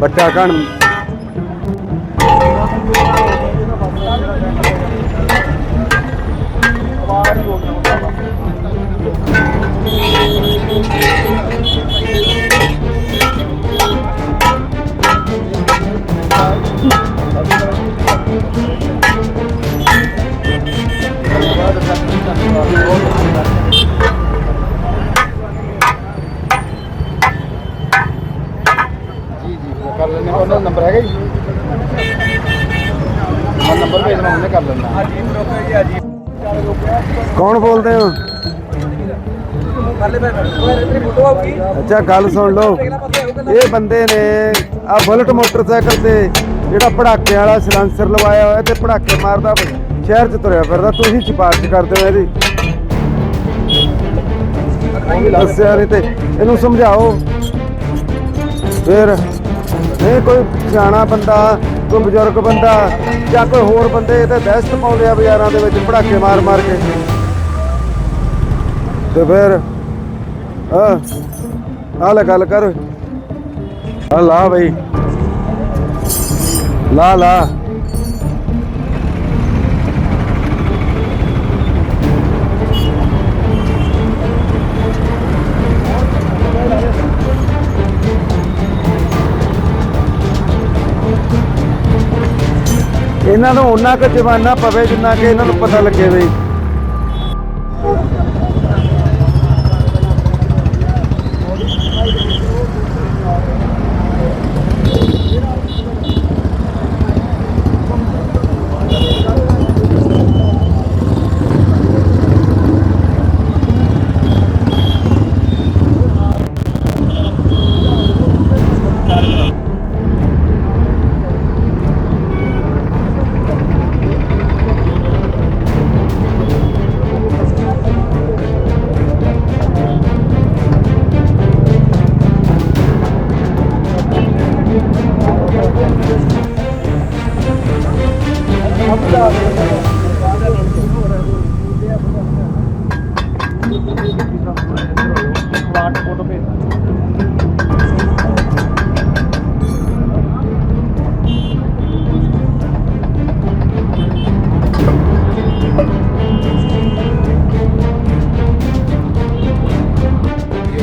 ਬੱਟਾ ਕਣ ਨੰਬਰ ਹੈਗਾ ਜੀ? ਮੈਂ ਨੰਬਰ ਭੇਜਣਾ ਉਹਨੇ ਕਰ ਲੈਣਾ ਕੌਣ ਬੋਲਦੇ ਹੋ? ਅੱਛਾ, ਗੱਲ ਸੁਣ ਲਓ। ਇਹ ਬੰਦੇ ਨੇ ਆ ਬੁਲਟ ਮੋਟਰਸਾਈਕਲ ਤੇ ਜਿਹੜਾ ਪੜਾਕੇ ਵਾਲਾ ਸਿਲੰਸਰ ਲਵਾਇਆ ਹੋਇਆ ਤੇ ਪੜਾਕੇ ਮਾਰਦਾ ਸ਼ਹਿਰ ਚ ਤੁਰਿਆ ਫਿਰਦਾ, ਤੁਸੀਂ ਸਿਫਾਰਿਸ਼ ਕਰਦੇ ਹੋ ਇਹਦੀ। ਦੱਸਿਆ ਨਹੀਂ ਤੇ ਇਹਨੂੰ ਸਮਝਾਓ। ਫਿਰ ਨਹੀਂ ਕੋਈ ਸਿਆਣਾ ਬੰਦਾ, ਕੋਈ ਬਜ਼ੁਰਗ ਬੰਦਾ ਜਾਂ ਕੋਈ ਹੋਰ ਬੰਦੇ ਤੇ ਦਹਿਸ਼ਤ ਪਾਉਂਦੇ ਆ ਬਾਜ਼ਾਰਾਂ ਦੇ ਵਿੱਚ ਪੜਾਕੇ ਮਾਰ ਮਾਰ ਕੇ। ਤੇ ਫਿਰ ਆ ਲੈ ਗੱਲ ਕਰ। ਆ ਲਾ ਬਈ। ਲਾ ਲਾ। ਇਹਨਾਂ ਨੂੰ ਉਹਨਾਂ ਕੁ ਜਮਾਨਾ ਪਵੇ ਜਿੰਨਾ ਕਿ ਇਹਨਾਂ ਨੂੰ ਪਤਾ ਲੱਗੇ ਬਈ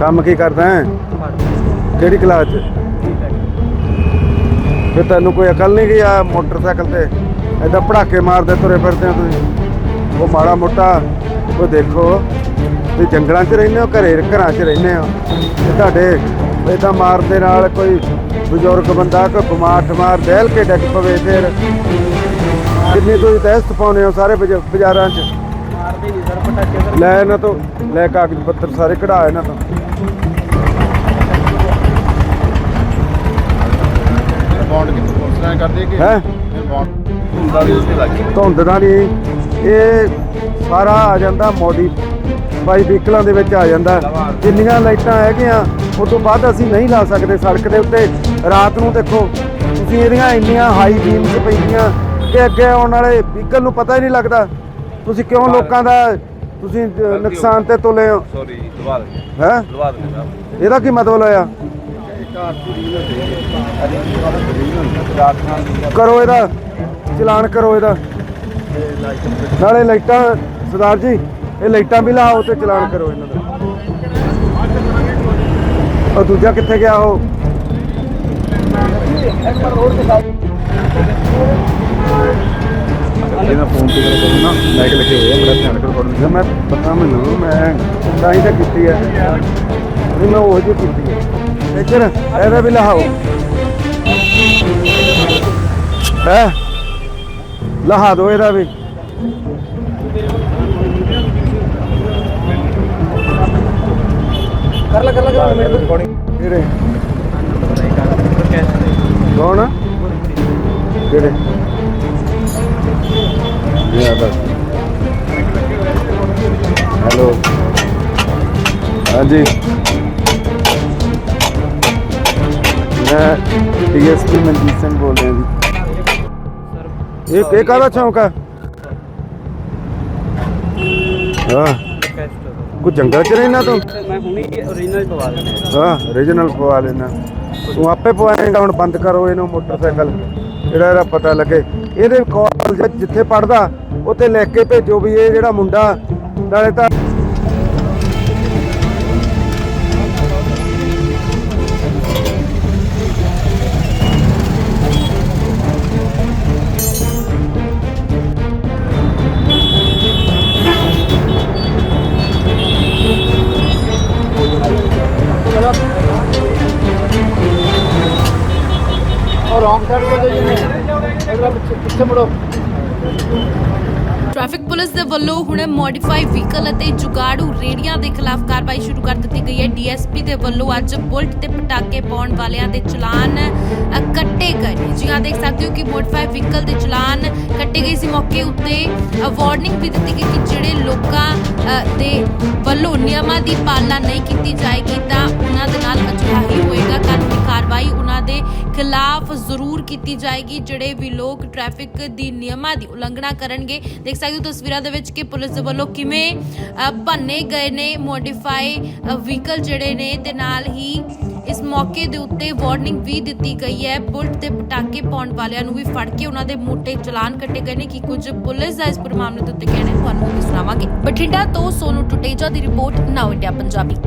ਕੰਮ ਕੀ ਕਰਦਾ ਹੈ? ਕਿਹੜੀ ਕਲਾਸ ਚ? ਫਿਰ ਤੈਨੂੰ ਕੋਈ ਅਕਲ ਨਹੀਂ ਗਈ ਆ ਮੋਟਰਸਾਈਕਲ ਤੇ ਐਦਾਂ ਪੜਾਕੇ ਮਾਰਦੇ ਤੁਰੇ ਫਿਰਦੇ ਹੋ ਤੁਸੀਂ? ਉਹ ਮਾੜਾ ਮੋਟਾ ਉਹ ਦੇਖੋ ਤੁਸੀਂ ਜੰਗਲਾਂ 'ਚ ਰਹਿੰਦੇ ਹੋ ਘਰੇ ਘਰਾਂ 'ਚ ਰਹਿੰਦੇ ਹੋ? ਤੇ ਤੁਹਾਡੇ ਐਦਾਂ ਮਾਰਨ ਦੇ ਨਾਲ ਕੋਈ ਬਜ਼ੁਰਗ ਬੰਦਾ ਕੋਈ ਬਿਮਾਰ ਠਮਾਰ ਦਹਿਲ ਕੇ ਡਿੱਗ ਪਵੇ ਫਿਰ? ਕਿੰਨੀ ਤੁਸੀਂ ਦਹਿਸ਼ਤ ਪਾਉਂਦੇ ਹੋ ਸਾਰੇ ਬਾਜ਼ਾ- ਬਾਜ਼ਾਰਾਂ 'ਚ? ਮਾਰਦੇ ਨਹੀਂ ਸਰ ਪਟਾਕੇ ਲੈ ਇਹਨਾਂ ਤੋਂ ਲੈ ਕਾਗਜ਼ ਪੱਤਰ ਸਾਰੇ ਕਢਾ ਇਹਨਾਂ ਤੋਂ। ਬੌਂਡ ਕਿੱਥੇ ਕਰਦੇ ਕਿ ਹੈ? ਬੌਂਡ ਹੁੰਦਾ ਵੀ ਉੱਤੇ ਲੱਗ ਗਿਆ ਧੁੰਦ ਨਾਲ ਹੀ ਇਹ ਸਾਰਾ ਆ ਜਾਂਦਾ ਮੋਡੀ ਬਾਈ ਵਹੀਕਲਾਂ ਦੇ ਵਿੱਚ ਆ ਜਾਂਦਾ। ਜਿੰਨੀਆਂ ਲਾਈਟਾਂ ਹੈਗੀਆਂ ਉਸ ਤੋਂ ਬਾਅਦ ਅਸੀਂ ਨਹੀਂ ਲਾ ਸਕਦੇ ਸੜਕ ਦੇ ਉੱਤੇ। ਰਾਤ ਨੂੰ ਦੇਖੋ ਤੁਸੀਂ ਇਹਦੀਆਂ ਇੰਨੀਆਂ ਹਾਈ ਬੀਮਸ ਪੈਂਦੀਆਂ ਕਿ ਅੱਗੇ ਆਉਣ ਵਾਲੇ ਵਹੀਕਲ ਨੂੰ ਪਤਾ ਹੀ ਨਹੀਂ ਲੱਗਦਾ। ਤੁਸੀਂ ਕਿਉਂ ਲੋਕਾਂ ਦਾ ਤੁਸੀਂ ਨੁਕਸਾਨ ਤੇ ਤੁਲੇ ਹੋ? ਸੌਰੀ ਦਵਾ ਦੇ ਹੈ? ਦਵਾ ਦੇ ਇਹਦਾ ਕੀ ਮਤਲਬ ਹੋਇਆ? ਕਰੋ ਇਹਦਾ ਚਲਾਨ ਕਰੋ ਇਹਦਾ। ਨਾਲੇ ਲਾਈਟਾਂ ਸਰਦਾਰ ਜੀ ਇਹ ਲਾਈਟਾਂ ਵੀ ਲਾਓ ਤੇ ਚਲਾਨ ਕਰੋ ਇਹਨਾਂ ਦਾ। ਉਹ ਦੂਜਾ ਕਿੱਥੇ ਗਿਆ ਉਹ? ਇਹਨਾਂ ਫੋਨ ਤੇ ਗੱਲ ਕਰਨਾ ਮੈਕ ਲੱਗੇ ਹੋਏ ਆ ਬੜਾ ਧਿਆਨ ਕਰੋ ਜੇ ਮੈਂ ਪਤਾ ਮੈਨੂੰ ਮੈਂ ਤਾਂ ਹੀ ਤਾਂ ਕੀਤੀ ਹੈ। ਨਹੀਂ ਮੈਂ ਉਹ ਜਿਹੀ ਕੀਤੀ ਹੈ। ਇੱਧਰ ਇਹਦਾ ਵੀ ਲਹਾਓ। ਹੈ? ਲਹਾ ਦੋ ਇਹਦਾ ਵੀ। ਕਰ ਲੈ ਕਰ ਲੈ ਮੇਰੇ ਤੋਂ। ਕਿਹੜੇ? ਕੌਣ? ਕਿਹੜੇ? ਇਹ ਬਸ। ਹੈਲੋ। ਹਾਂਜੀ। ਮੈਂ ਡੀਐਸਪੀ ਮਨਜੀਤ ਸਿੰਘ ਬੋਲ ਰਿਹਾ ਜੀ। ਇਹ ਇਹ ਕਾਹਦਾ ਚੌਂਕ ਆ? ਹਾਂ। ਕੋ ਜੰਗਲ ਚ ਰਹਿਣਾ ਤੂੰ? ਮੈਂ ਹੁਣੀ ਓਰੀਜਨਲ ਪਵਾ ਦਿੰਦਾ ਹਾਂ ਰੀਜਨਲ ਪਵਾ ਲੈਣਾ ਤੂੰ ਆਪੇ ਪਵਾਏਗਾ ਹੁਣ ਬੰਦ ਕਰੋ ਇਹਨੂੰ ਮੋਟਰਸਾਈਕਲ। ਜਿਹੜਾ ਇਹਦਾ ਪਤਾ ਲੱਗੇ। ਇਹਦੇ ਕਾਲਜ ਜਿੱਥੇ ਪੜਦਾ ਉੱਥੇ ਲਿਖ ਕੇ ਭੇਜੋ ਵੀ ਇਹ ਜਿਹੜਾ ਮੁੰਡਾ, ਨਾਲੇ ਤਾਂ और रॉन्ग साइड को जाइए अगला पीछे पीछे मुड़ो ਟ੍ਰੈਫਿਕ ਪੁਲਿਸ ਦੇ ਵੱਲੋਂ ਹੁਣ ਮੋਡੀਫਾਈ ਵਹੀਕਲ ਅਤੇ ਜੁਗਾੜੂ ਰੇੜੀਆਂ ਦੇ ਖਿਲਾਫ ਕਾਰਵਾਈ ਸ਼ੁਰੂ ਕਰ ਦਿੱਤੀ ਗਈ ਹੈ। ਡੀਐਸਪੀ ਦੇ ਵੱਲੋਂ ਅੱਜ ਬੁਲਟ ਤੇ ਪਟਾਕੇ ਪਾਉਣ ਵਾਲਿਆਂ ਦੇ ਚਲਾਨ ਕੱਟੇ ਗਏ ਨੇ। ਜੀ ਆ ਦੇਖ ਸਕਦੇ ਹੋ ਕਿ ਮੋਡੀਫਾਈ ਵਹੀਕਲ ਦੇ ਚਲਾਨ ਕੱਟੇ ਗਏ ਸੀ ਮੌਕੇ ਉੱਤੇ। ਵਾਰਨਿੰਗ ਵੀ ਦਿੱਤੀ ਗਈ ਕਿ ਜਿਹੜੇ ਲੋਕਾਂ ਦੇ ਵੱਲੋਂ ਨਿਯਮਾਂ ਦੀ ਪਾਲਣਾ ਨਹੀਂ ਕੀਤੀ ਜਾਏਗੀ ਤਾਂ ਉਹਨਾਂ ਦੇ ਨਾਲ ਅਜਿਹਾ ਹੀ ਹੋਏਗਾ। ਕਾਨੂੰਨੀ ਕਾਰਵਾਈ ਉਹਨਾਂ ਦੇ ਖਿਲਾਫ ਜ਼ਰੂਰ ਕੀਤੀ ਜਾਏਗੀ, ਜਿਹੜੇ ਵੀ ਲੋਕ ਟ੍ਰੈਫਿਕ ਦੀ ਨਿਯਮਾਂ ਦੀ ਉਲੰਘਣਾ ਕਰਨਗੇ। ਦੇਖ ਸਕਦੇ ਹੋ ਤਸਵੀਰਾਂ ਦੇ ਵਿੱਚ ਕਿ ਪੁਲਿਸ ਦੇ ਵੱਲੋਂ ਕਿਵੇਂ ਭੰਨੇ ਗਏ ਨੇ ਮੋਡੀਫਾਈ ਵਹੀਕਲ ਜਿਹੜੇ ਨੇ ਤੇ ਨਾਲ ਹੀ ਇਸ ਮੌਕੇ ਦੇ ਉੱਤੇ ਵਾਰਨਿੰਗ ਵੀ ਦਿੱਤੀ ਗਈ ਹੈ। ਬੁਲਟ ਤੇ ਪਟਾਕੇ ਪਾਉਣ ਵਾਲਿਆਂ ਨੂੰ ਵੀ ਫੜ ਕੇ ਉਹਨਾਂ ਦੇ ਮੋਟੇ ਚਲਾਨ ਕੱਟੇ ਗਏ ਨੇ ਕਿ ਕੁਝ ਪੁਲਿਸ ਦਾ ਇਸ ਪੂਰੇ ਮਾਮਲੇ ਦੇ ਉੱਤੇ ਕਹਿਣਾ ਤੁਹਾਨੂੰ ਵੀ ਸੁਣਾਵਾਂਗੇ। ਬਠਿੰਡਾ ਤੋਂ ਸੋਨੂ ਟੁਟੇਜਾ ਦੀ ਰਿਪੋਰਟ ਨਾਓ ਇੰਡੀਆ ਪੰਜਾਬੀ।